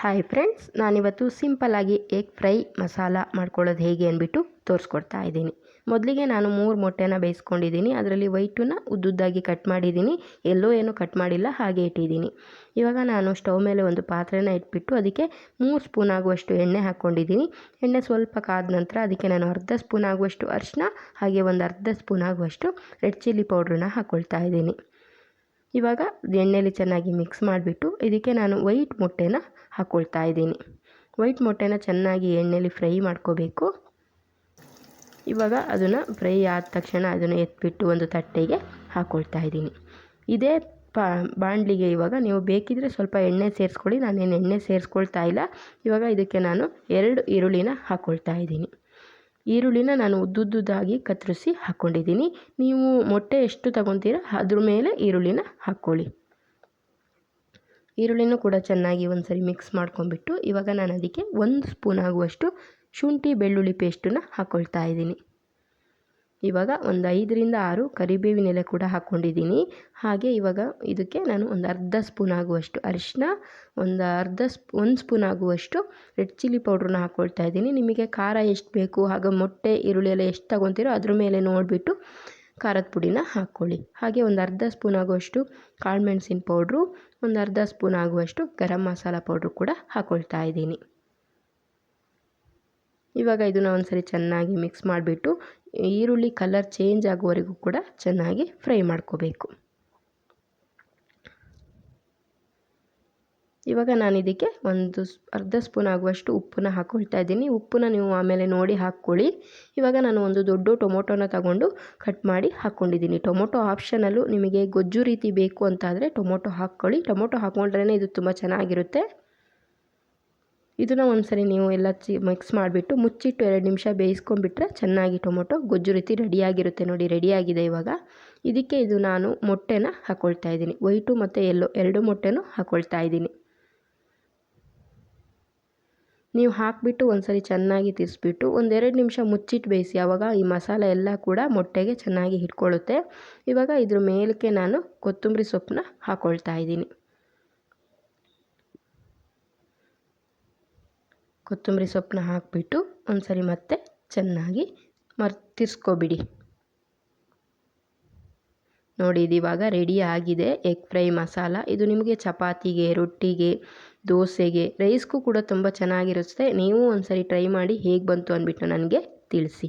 Hi friends ನಾನಿವತ್ತು ಸಿಂಪಲ್ಲಾಗಿ egg fry masala ಮಾಡ್ಕೊಳ್ಳೋದು ಹೇಗೆ ಅಂದ್ಬಿಟ್ಟು ತೋರಿಸ್ಕೊಡ್ತಾ ಇದ್ದೀನಿ. ಮೊದಲಿಗೆ ನಾನು ಮೂರು ಮೊಟ್ಟೆನ ಬೇಯಿಸ್ಕೊಂಡಿದ್ದೀನಿ, ಅದರಲ್ಲಿ ವೈಟನ್ನು ಉದ್ದುದ್ದಾಗಿ ಕಟ್ ಮಾಡಿದ್ದೀನಿ ಎಲ್ಲೋ ಏನೂ ಕಟ್ ಮಾಡಿಲ್ಲ, ಹಾಗೆ ಇಟ್ಟಿದ್ದೀನಿ. ಇವಾಗ ನಾನು ಸ್ಟವ್ ಮೇಲೆ ಒಂದು ಪಾತ್ರೆನ ಇಟ್ಬಿಟ್ಟು ಅದಕ್ಕೆ ಮೂರು ಸ್ಪೂನ್ ಆಗುವಷ್ಟು ಎಣ್ಣೆ ಹಾಕ್ಕೊಂಡಿದ್ದೀನಿ. ಎಣ್ಣೆ ಸ್ವಲ್ಪ ಕಾದ ನಂತರ ಅದಕ್ಕೆ ನಾನು ಅರ್ಧ ಸ್ಪೂನ್ ಆಗುವಷ್ಟು ಅರಿಶಿನ ಹಾಗೆ ಒಂದು ಅರ್ಧ ಸ್ಪೂನ್ ಆಗುವಷ್ಟು ರೆಡ್ ಚಿಲ್ಲಿ ಪೌಡ್ರನ್ನ ಹಾಕ್ಕೊಳ್ತಾ ಇದ್ದೀನಿ. ಇವಾಗ ಎಣ್ಣೆಲಿ ಚೆನ್ನಾಗಿ ಮಿಕ್ಸ್ ಮಾಡಿಬಿಟ್ಟು ಇದಕ್ಕೆ ನಾನು ವೈಟ್ ಮೊಟ್ಟೆನ ಹಾಕ್ಕೊಳ್ತಾ ಇದ್ದೀನಿ. ವೈಟ್ ಮೊಟ್ಟೆನ ಚೆನ್ನಾಗಿ ಎಣ್ಣೆಲಿ ಫ್ರೈ ಮಾಡ್ಕೋಬೇಕು. ಇವಾಗ ಅದನ್ನು ಫ್ರೈ ಆದ ತಕ್ಷಣ ಅದನ್ನು ಎತ್ಬಿಟ್ಟು ಒಂದು ತಟ್ಟೆಗೆ ಹಾಕ್ಕೊಳ್ತಾ ಇದ್ದೀನಿ. ಇದೇ ಪಾ ಬಾಣಲಿಗೆ ಇವಾಗ ನೀವು ಬೇಕಿದ್ದರೆ ಸ್ವಲ್ಪ ಎಣ್ಣೆ ಸೇರಿಸ್ಕೊಳ್ಳಿ. ನಾನೇನು ಎಣ್ಣೆ ಸೇರಿಸ್ಕೊಳ್ತಾ ಇಲ್ಲ. ಇವಾಗ ಇದಕ್ಕೆ ನಾನು ಎರಡು ಈರುಳ್ಳಿನ ಹಾಕ್ಕೊಳ್ತಾ ಇದ್ದೀನಿ. ಈರುಳ್ಳಿನ ನಾನು ಉದ್ದುದ್ದಾಗಿ ಕತ್ತರಿಸಿ ಹಾಕ್ಕೊಂಡಿದ್ದೀನಿ ನೀವು ಮೊಟ್ಟೆ ಎಷ್ಟು ತಗೊತೀರ ಅದ್ರ ಮೇಲೆ ಈರುಳ್ಳಿನ ಹಾಕ್ಕೊಳ್ಳಿ. ಈರುಳ್ಳಿನೂ ಕೂಡ ಚೆನ್ನಾಗಿ ಒಂದು ಸರಿ ಮಿಕ್ಸ್ ಮಾಡ್ಕೊಂಬಿಟ್ಟು ಇವಾಗ ನಾನು ಅದಕ್ಕೆ ಒಂದು ಸ್ಪೂನ್ ಆಗುವಷ್ಟು ಶುಂಠಿ ಬೆಳ್ಳುಳ್ಳಿ ಪೇಸ್ಟನ್ನು ಹಾಕ್ಕೊಳ್ತಾ ಇದ್ದೀನಿ. ಇವಾಗ ಒಂದು ಐದರಿಂದ ಆರು ಕರಿಬೇವಿನ ಎಲೆ ಕೂಡ ಹಾಕ್ಕೊಂಡಿದ್ದೀನಿ ಹಾಗೆ ಇವಾಗ ಇದಕ್ಕೆ ನಾನು ಒಂದು ಅರ್ಧ ಸ್ಪೂನ್ ಆಗುವಷ್ಟು ಅರಿಶಿನ ಒಂದು ಅರ್ಧ ಸ್ಪ್, ಒಂದು ಸ್ಪೂನ್ ಆಗುವಷ್ಟು ರೆಡ್ ಚಿಲ್ಲಿ ಪೌಡ್ರನ್ನ ಹಾಕ್ಕೊಳ್ತಾ ಇದ್ದೀನಿ. ನಿಮಗೆ ಖಾರ ಎಷ್ಟು ಬೇಕು, ಹಾಗೆ ಮೊಟ್ಟೆ, ಈರುಳ್ಳಿ ಎಲ್ಲ ಎಷ್ಟು ತಗೊತೀರೋ ಅದ್ರ ಮೇಲೆ ನೋಡಿಬಿಟ್ಟು ಖಾರದ ಪುಡಿನ ಹಾಕ್ಕೊಳ್ಳಿ. ಹಾಗೆ ಒಂದು ಅರ್ಧ ಸ್ಪೂನ್ ಆಗುವಷ್ಟು ಕಾಳು ಮೆಣಸಿನ ಪೌಡ್ರು, ಒಂದು ಅರ್ಧ ಸ್ಪೂನ್ ಆಗುವಷ್ಟು ಗರಂ ಮಸಾಲ ಪೌಡ್ರು ಕೂಡ ಹಾಕ್ಕೊಳ್ತಾ ಇದ್ದೀನಿ. ಇವಾಗ ಇದನ್ನು ಒಂದ್ಸರಿ ಚೆನ್ನಾಗಿ ಮಿಕ್ಸ್ ಮಾಡಿಬಿಟ್ಟು ಈರುಳ್ಳಿ ಕಲರ್ ಚೇಂಜ್ ಆಗುವವರೆಗೂ ಕೂಡ ಚೆನ್ನಾಗಿ ಫ್ರೈ ಮಾಡ್ಕೋಬೇಕು. ಇವಾಗ ನಾನು ಇದಕ್ಕೆ ಒಂದು ಅರ್ಧ ಸ್ಪೂನ್ ಆಗುವಷ್ಟು ಉಪ್ಪನ್ನ ಹಾಕ್ಕೊಳ್ತಾ ಇದ್ದೀನಿ. ಉಪ್ಪನ್ನ ನೀವು ಆಮೇಲೆ ನೋಡಿ ಹಾಕ್ಕೊಳ್ಳಿ. ಇವಾಗ ನಾನು ಒಂದು ದೊಡ್ಡ ಟೊಮೊಟೊನ ತಗೊಂಡು ಕಟ್ ಮಾಡಿ ಹಾಕ್ಕೊಂಡಿದ್ದೀನಿ ಟೊಮೊಟೊ ಆಪ್ಷನಲ್ಲೂ ನಿಮಗೆ ಗೊಜ್ಜು ರೀತಿ ಬೇಕು ಅಂತಾದರೆ ಟೊಮೊಟೊ ಹಾಕ್ಕೊಳ್ಳಿ. ಟೊಮೊಟೊ ಹಾಕ್ಕೊಂಡ್ರೇ ಇದು ತುಂಬ ಚೆನ್ನಾಗಿರುತ್ತೆ. ಇದನ್ನು ಒಂದ್ಸರಿ ನೀವು ಎಲ್ಲ ಚಿ ಮಿಕ್ಸ್ ಮಾಡಿಬಿಟ್ಟು ಮುಚ್ಚಿಟ್ಟು ಎರಡು ನಿಮಿಷ ಬೇಯಿಸ್ಕೊಂಡ್ಬಿಟ್ರೆ ಚೆನ್ನಾಗಿ ಟೊಮೊಟೊ ಗೊಜ್ಜು ರೀತಿ ರೆಡಿಯಾಗಿರುತ್ತೆ ನೋಡಿ, ರೆಡಿಯಾಗಿದೆ ಇವಾಗ. ಇದಕ್ಕೆ ಇದು ನಾನು ಮೊಟ್ಟೆನ ಹಾಕ್ಕೊಳ್ತಾ ಇದ್ದೀನಿ. ವೈಟು ಮತ್ತು ಎಲ್ಲೋ, ಎರಡು ಮೊಟ್ಟೆನೂ ಹಾಕ್ಕೊಳ್ತಾ ಇದ್ದೀನಿ. ನೀವು ಹಾಕಿಬಿಟ್ಟು ಒಂದ್ಸರಿ ಚೆನ್ನಾಗಿ ತಿರ್ಸ್ಬಿಟ್ಟು ಒಂದೆರಡು ನಿಮಿಷ ಮುಚ್ಚಿಟ್ಟು ಬೇಯಿಸಿ. ಆವಾಗ ಈ ಮಸಾಲೆ ಎಲ್ಲ ಕೂಡ ಮೊಟ್ಟೆಗೆ ಚೆನ್ನಾಗಿ ಹಿಡ್ಕೊಳ್ಳುತ್ತೆ. ಇವಾಗ ಇದ್ರ ಮೇಲಕ್ಕೆ ನಾನು ಕೊತ್ತಂಬರಿ ಸೊಪ್ಪನ್ನ ಹಾಕ್ಕೊಳ್ತಾ ಇದ್ದೀನಿ. ಕೊತ್ತಂಬರಿ ಸೊಪ್ಪನ್ನ ಹಾಕಿಬಿಟ್ಟು ಒಂದು ಸರಿ ಮತ್ತೆ ಚೆನ್ನಾಗಿ ಮರ್ ತಿರ್ಸ್ಕೊಬಿಡಿ ನೋಡಿ, ಇದು ಇವಾಗ ರೆಡಿ ಆಗಿದೆ. Egg fry masala. ಇದು ನಿಮಗೆ ಚಪಾತಿಗೆ, ರೊಟ್ಟಿಗೆ, ದೋಸೆಗೆ ರೈಸ್ಗೂ ಕೂಡ ತುಂಬ ಚೆನ್ನಾಗಿರುತ್ತೆ. ನೀವು ಒಂದು ಸರಿ ಟ್ರೈ ಮಾಡಿ ಹೇಗೆ ಬಂತು ಅಂದ್ಬಿಟ್ಟು ನನಗೆ ತಿಳಿಸಿ.